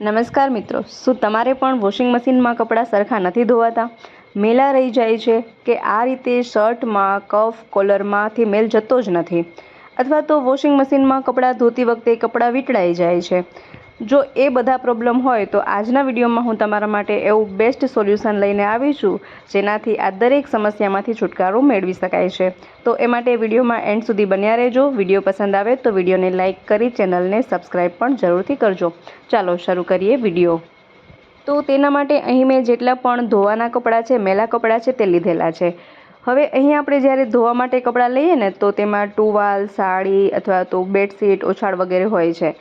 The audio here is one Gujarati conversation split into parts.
નમસ્કાર મિત્રો. શું તમારે પણ વોશિંગ મશીનમાં કપડાં સરખા નથી ધોવાતા? મેલા રહી જાય છે કે આ રીતે શર્ટમાં, કફ, કોલરમાંથી મેલ જતો જ નથી. અથવા તો વોશિંગ મશીનમાં કપડાં ધોતી વખતે કપડાં વીંટળાઈ જાય છે. જો એ બધા પ્રોબ્લેમ હોય તો આજના વિડીયોમાં હું તમારા માટે એવું બેસ્ટ સોલ્યુશન લઈને આવી છું, જેનાથી આ દરેક સમસ્યામાંથી છુટકારો મેળવી શકાય છે. તો એ માટે વિડીયોમાં એન્ડ સુધી બન્યા રહેજો. વીડિયો પસંદ આવે તો વિડીયોને લાઇક કરી ચેનલને સબસ્ક્રાઈબ પણ જરૂરથી કરજો. ચાલો શરૂ કરીએ વીડિયો. તો તેના માટે અહીં મેં જેટલા પણ ધોવાના કપડાં છે, મેલા કપડાં છે તે લીધેલા છે. હવે અહીં આપણે જ્યારે ધોવા માટે કપડાં લઈએ ને તો તેમાં ટુવાલ, સાડી અથવા તો બેડશીટ ઓછાળ વગેરે હોય છે.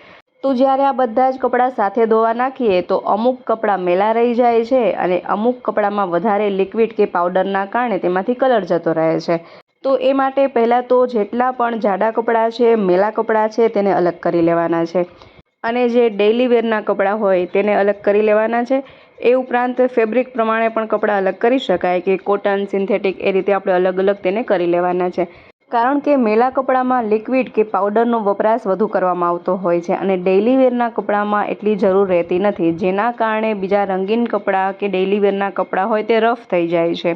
તો જ્યારે આ બધા જ કપડાં સાથે ધોવા નાખીએ, તો અમુક કપડાં મેલા રહી જાય છે અને અમુક કપડામાં વધારે લિક્વિડ કે પાવડરના કારણે તેમાંથી કલર જતો રહે છે. તો એ માટે પહેલાં તો જેટલા પણ જાડા કપડાં છે, મેલા કપડાં છે, તેને અલગ કરી લેવાના છે. અને જે ડેઇલી વેરના કપડાં હોય, તેને અલગ કરી લેવાના છે. એ ઉપરાંત ફેબ્રિક પ્રમાણે પણ કપડાં અલગ કરી શકાય કે કોટન સિન્થેટિક એ રીતે આપણે અલગ અલગ તેને કરી લેવાના છે. કારણ કે મેલા કપડામાં લિક્વિડ કે પાવડરનો વપરાશ વધુ કરવામાં આવતો હોય છે અને ડેઇલી વેરના કપડામાં એટલી જરૂર રહેતી નથી. જેના કારણે બીજા રંગીન કપડાં કે ડેઇલી વેરના કપડાં હોય તે રફ થઈ જાય છે.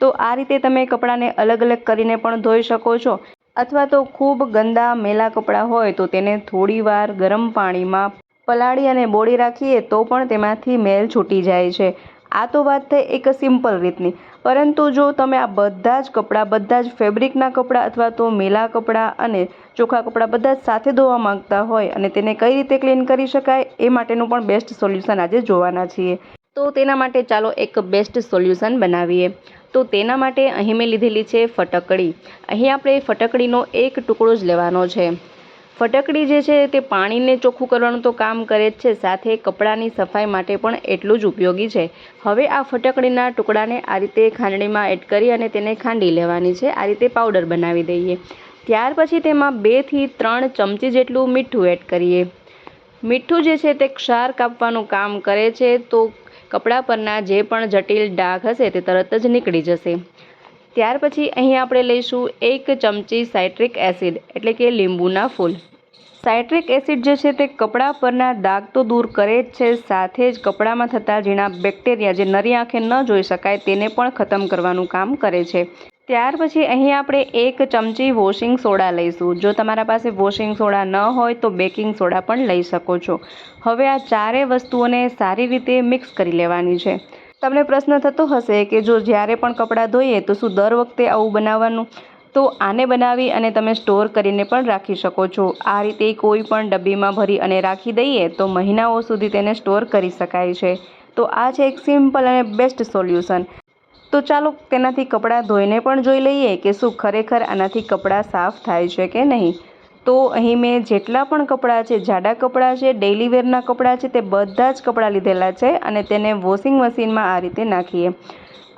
તો આ રીતે તમે કપડાંને અલગ અલગ કરીને પણ ધોઈ શકો છો. અથવા તો ખૂબ ગંદા મેલા કપડાં હોય તો તેને થોડીવાર ગરમ પાણીમાં પલાળી અને બોળી રાખીએ તો પણ તેમાંથી મેલ છૂટી જાય છે. આ તો વાત થઈ એક સિમ્પલ રીતની. પરંતુ જો તમે આ બધા જ કપડાં, બધા જ ફેબ્રિકના કપડાં અથવા તો મેલા કપડાં અને ચોખ્ખા કપડાં બધા જ સાથે ધોવા માંગતા હોય અને તેને કઈ રીતે ક્લીન કરી શકાય એ માટેનું પણ બેસ્ટ સોલ્યુશન આજે જોવાના છીએ. તો તેના માટે ચાલો એક બેસ્ટ સોલ્યુશન બનાવીએ. તો તેના માટે અહીં મેં લીધેલી છે ફટકડી. અહીં આપણે ફટકડીનો એક ટુકડો જ લેવાનો છે. ફટકડી જે છે તે પાણીને ચોખ્ખું કરવાનું તો કામ કરે જ છે, સાથે કપડાની સફાઈ માટે પણ એટલું જ ઉપયોગી છે. હવે આ ફટકડીના ટુકડાને આ રીતે ખાંડણીમાં એડ કરી અને તેને ખાંડી લેવાની છે. આ રીતે પાવડર બનાવી દઈએ. ત્યાર પછી તેમાં બેથી ત્રણ ચમચી જેટલું મીઠું એડ કરીએ. મીઠું જે છે તે ક્ષાર કાપવાનું કામ કરે છે, તો કપડાં પરના જે પણ જટિલ ડાઘ હશે તે તરત જ નીકળી જશે. ત્યાર પછી અહીં આપણે લઈશું એક ચમચી સાઇટ્રિક એસિડ, એટલે કે લીંબુના ફૂલ. સાઇટ્રિક એસિડ જે છે તે કપડાં પરના દાગ તો દૂર કરે જ છે, સાથે જ કપડામાં થતા ઝીણા બેક્ટેરિયા જે નરી આંખે ન જોઈ શકાય તેને પણ ખતમ કરવાનું કામ કરે છે. ત્યાર પછી અહીં આપણે એક ચમચી વોશિંગ સોડા લઈશું. જો તમારા પાસે વોશિંગ સોડા ન હોય તો બેકિંગ સોડા પણ લઈ શકો છો. હવે આ ચારે વસ્તુઓને સારી રીતે મિક્સ કરી લેવાની છે. તમને પ્રશ્ન થતો હશે કે જો જ્યારે પણ કપડાં ધોઈએ તો શું દર વખતે આવું બનાવવાનું? તો આને બનાવી અને તમે સ્ટોર કરીને પણ રાખી શકો છો. આ રીતે કોઈ પણ ડબ્બીમાં ભરી અને રાખી દઈએ તો મહિનાઓ સુધી તેને સ્ટોર કરી શકાય છે. તો આ છે એક સિમ્પલ અને બેસ્ટ સોલ્યુશન. તો ચાલો તેનાથી કપડાં ધોઈને પણ જોઈ લઈએ કે શું ખરેખર આનાથી કપડાં સાફ થાય છે કે નહીં. તો અહીં મેં જેટલા પણ કપડાં છે, જાડા કપડાં છે ડેઇલી વેરના કપડાં છે, તે બધા જ કપડાં લીધેલા છે અને તેને વોશિંગ મશીનમાં આ રીતે નાખીએ.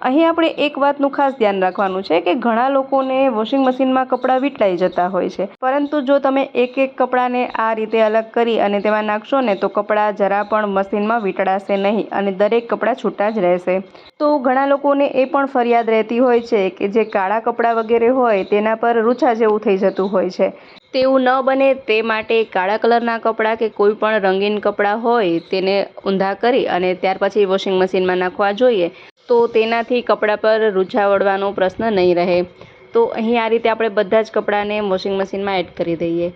અહીં આપણે એક વાતનું ખાસ ધ્યાન રાખવાનું છે કે ઘણા લોકોને વોશિંગ મશીનમાં કપડાં વીંટળાઈ જતા હોય છે. પરંતુ જો તમે એક એક કપડાને આ રીતે અલગ કરી અને તેમાં નાખશો ને તો કપડાં જરા પણ મશીનમાં વીંટળાશે નહીં અને દરેક કપડાં છૂટા જ રહેશે. તો ઘણા લોકોને એ પણ ફરિયાદ રહેતી હોય છે કે જે કાળા કપડાં વગેરે હોય તેના પર રૂછા જેવું થઈ જતું હોય છે. તેવું ન બને તે માટે કાળા કલરના કપડાં કે કોઈ પણ રંગીન કપડાં હોય તેને ઊંધા કરી અને ત્યાર પછી વોશિંગ મશીનમાં નાખવા જોઈએ. તો તેનાથી કપડાં પર રૂછા વળવાનો પ્રશ્ન નહીં રહે. તો અહીં આ રીતે આપણે બધા જ કપડાંને વોશિંગ મશીનમાં એડ કરી દઈએ.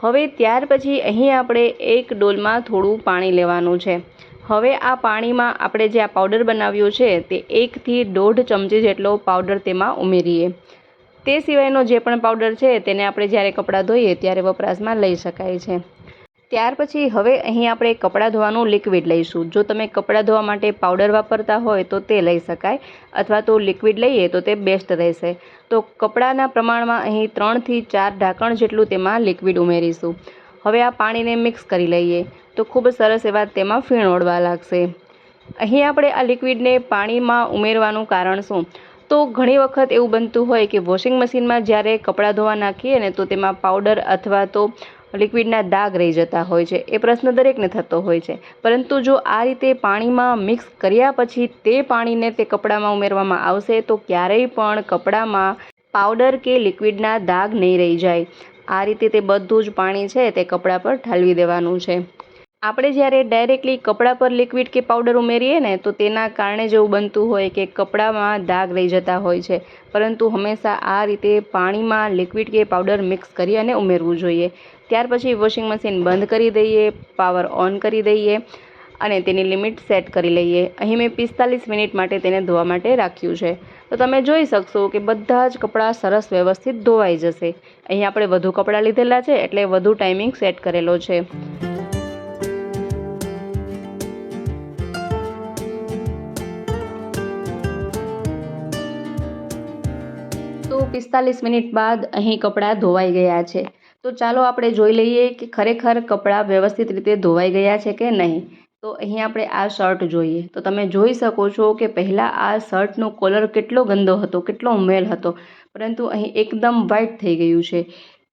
હવે ત્યાર પછી અહીં આપણે એક ડોલમાં થોડું પાણી લેવાનું છે. હવે આ પાણીમાં આપણે જે આ પાવડર બનાવ્યો છે તે એકથી દોઢ ચમચી જેટલો પાવડર તેમાં ઉમેરીએ. તે સિવાયનો જે પણ પાવડર છે તેને આપણે જ્યારે કપડાં ધોઈએ ત્યારે વપરાશમાં લઈ શકાય છે. ત્યાર પછી હવે અહીં આપણે કપડાં ધોવાનું લિક્વિડ લઈશું. જો તમે કપડાં ધોવા માટે પાવડર વાપરતા હોય તો તે લઈ શકાય, અથવા તો લિક્વિડ લઈએ તો તે બેસ્ટ રહેશે. તો કપડાના પ્રમાણમાં અહીં ત્રણથી ચાર ઢાંકણ જેટલું તેમાં લિક્વિડ ઉમેરીશું. હવે આ પાણીને મિક્સ કરી લઈએ. તો ખૂબ સરસ એવા તેમાં ફીણ ઓળવા લાગશે. અહીં આપણે આ લિક્વિડને પાણીમાં ઉમેરવાનું કારણ શું? તો ઘણી વખત એવું બનતું હોય કે વોશિંગ મશીનમાં જ્યારે કપડાં ધોવા નાખીએ ને તો તેમાં પાવડર અથવા તો લિક્વિડના દાગ રહી જતા હોય છે. એ પ્રશ્ન દરેકને થતો હોય છે. પરંતુ જો આ રીતે પાણીમાં મિક્સ કર્યા પછી તે પાણીને તે કપડામાં ઉમેરવામાં આવશે, તો ક્યારેય પણ કપડામાં પાવડર કે લિક્વિડના દાગ નહીં રહી જાય. આ રીતે તે બધું જ પાણી છે તે કપડાં પર ઠાલવી દેવાનું છે. આપણે જ્યારે ડાયરેક્ટલી કપડાં પર લિક્વિડ કે પાવડર ઉમેરીએ ને, તો તેના કારણે જ એવું બનતું હોય કે કપડામાં દાગ રહી જતા હોય છે. પરંતુ હંમેશા આ રીતે પાણીમાં લિક્વિડ કે પાવડર મિક્સ કરી અને ઉમેરવું જોઈએ. ત્યાર પછી વોશિંગ મશીન બંધ કરી દઈએ પાવર ઓન કરી દઈએ અને તેની લિમિટ સેટ કરી લઈએ. અહીં મેં પિસ્તાલીસ મિનિટ માટે તેને ધોવા માટે રાખ્યું છે. તો તમે જોઈ શકશો કે બધા જ કપડાં સરસ વ્યવસ્થિત ધોવાઈ જશે. અહીં આપણે વધુ કપડાં લીધેલા છે એટલે વધુ ટાઈમિંગ સેટ કરેલો છે. તો પિસ્તાલીસ મિનિટ બાદ અહીં કપડાં ધોવાઈ ગયા છે. તો ચાલો આપણે જોઈ લઈએ કે ખરેખર કપડાં વ્યવસ્થિત રીતે ધોવાઈ ગયા છે કે નહીં. તો અહીં આપણે આ શર્ટ જોઈએ. તો તમે જોઈ શકો છો કે પહેલાં આ શર્ટનો કોલર કેટલો ગંદો હતો, કેટલો મેલ હતો, પરંતુ અહીં એકદમ વ્હાઇટ થઈ ગયું છે.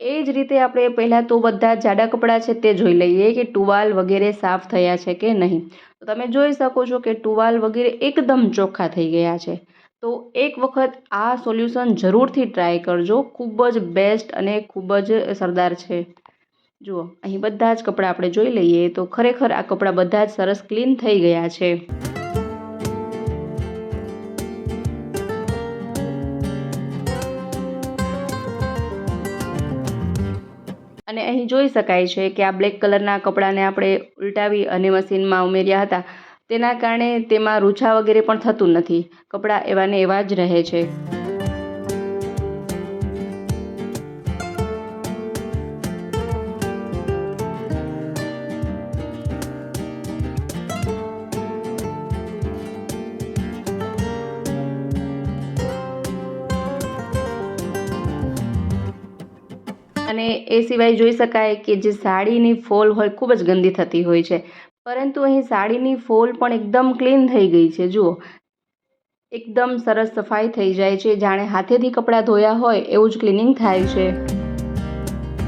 એ જ રીતે આપણે પહેલાં તો બધા જાડા કપડાં છે તે જોઈ લઈએ કે ટુવાલ વગેરે સાફ થયા છે કે નહીં. તો તમે જોઈ શકો છો કે ટુવાલ વગેરે એકદમ ચોખ્ખા થઈ ગયા છે. તો એક વખત આ સોલ્યુશન જરૂરથી ટ્રાય કરજો. ખૂબ જ બેસ્ટ અને ખૂબ જ સરદાર છે. જુઓ, અહીં બધા જ કપડાં આપણે જોઈ લઈએ તો ખરેખર આ કપડાં બધા જ સરસ ક્લીન થઈ ગયા છે. અને અહીં જોઈ શકાય છે કે આ બ્લેક કલરના કપડાને આપણે ઉલટાવી અને મશીનમાં ઉમેર્યા હતા. તેના કારણે તેમાં રૂછા વગેરે પણ થતું નથી. કપડાં એવા ને એવા જ રહે છે. અને એ સિવાય જોઈ શકાય કે જે સાડીની ફોલ હોય ખૂબ જ ગંદી થતી હોય છે. પરંતુ અહીં સાડીની ફોલ પણ એકદમ ક્લીન થઈ ગઈ છે, જુઓ. એકદમ સરસ સફાઈ થઈ જાય છે, જાણે હાથેથી કપડાં ધોયા હોય એવું જ ક્લિનિંગ થાય છે.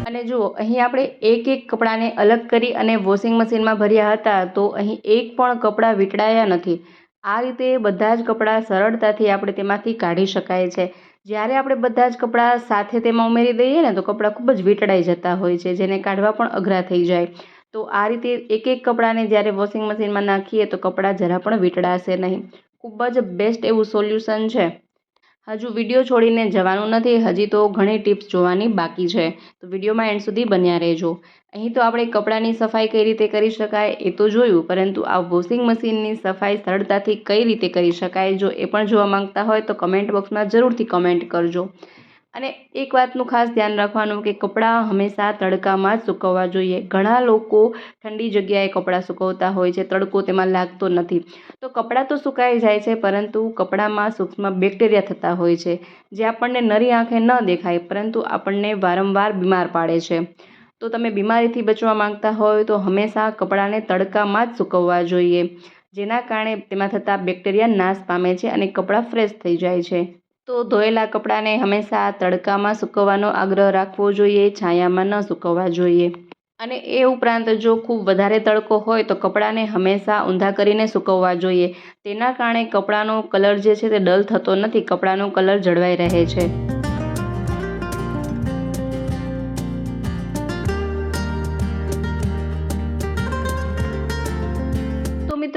અને જુઓ, અહીં આપણે એક એક કપડાને અલગ કરી અને વોશિંગ મશીનમાં ભર્યા હતા, તો અહીં એક પણ કપડાં વીંટળાયા નથી. આ રીતે બધા જ કપડાં સરળતાથી આપણે તેમાંથી કાઢી શકાય છે. જ્યારે આપણે બધા જ કપડાં સાથે તેમાં ઉમેરી દઈએ ને, તો કપડાં ખૂબ જ વીંટળાઈ જતા હોય છે, જેને કાઢવા પણ અઘરા થઈ જાય. તો આ રીતે એક એક કપડાને જ્યારે વોશિંગ મશીનમાં નાખીએ તો કપડાં જરા પણ વીંટળાશે નહીં. ખૂબ જ બેસ્ટ એવું સોલ્યુશન છે. હજુ વીડિયો છોડીને જવાનું નથી, હજી તો ઘણી ટિપ્સ જોવાની બાકી છે. તો વિડીયોમાં એન્ડ સુધી બન્યા રહેજો. અહીં તો આપણે કપડાની સફાઈ કઈ રીતે કરી શકાય એ તો જોયું, પરંતુ આ વોશિંગ મશીનની સફાઈ સરળતાથી કઈ રીતે કરી શકાય જો એ પણ જોવા માંગતા હોય તો કમેન્ટ બોક્સમાં જરૂરથી કમેન્ટ કરજો. અને એક વાતનું ખાસ ધ્યાન રાખવાનું કે કપડાં હંમેશા તડકામાં જ સૂકવવા જોઈએ. ઘણા લોકો ઠંડી જગ્યાએ કપડાં સૂકવતા હોય છે, તડકો તેમાં લાગતો નથી. તો કપડાં તો સુકાઈ જાય છે, પરંતુ કપડામાં સૂક્ષ્મ બેક્ટેરિયા થતા હોય છે, જે આપણને નરી આંખે ન દેખાય, પરંતુ આપણને વારંવાર બીમાર પાડે છે. તો તમે બીમારીથી બચવા માંગતા હોય તો હંમેશા કપડાને તડકામાં જ સૂકવવા જોઈએ, જેના કારણે તેમાં થતા બેક્ટેરિયા નાશ પામે છે અને કપડાં ફ્રેશ થઈ જાય છે. તો ધોયેલા કપડાને હંમેશા તડકામાં સૂકવવાનો આગ્રહ રાખવો જોઈએ, છાયામાં ન સૂકવવા જોઈએ. અને એ ઉપરાંત જો ખૂબ વધારે તડકો હોય તો કપડાને હંમેશા ઊંધા કરીને સૂકવવા જોઈએ. તેના કારણે કપડાનો કલર જે છે તે ડલ થતો નથી, કપડાનો કલર જળવાઈ રહે છે.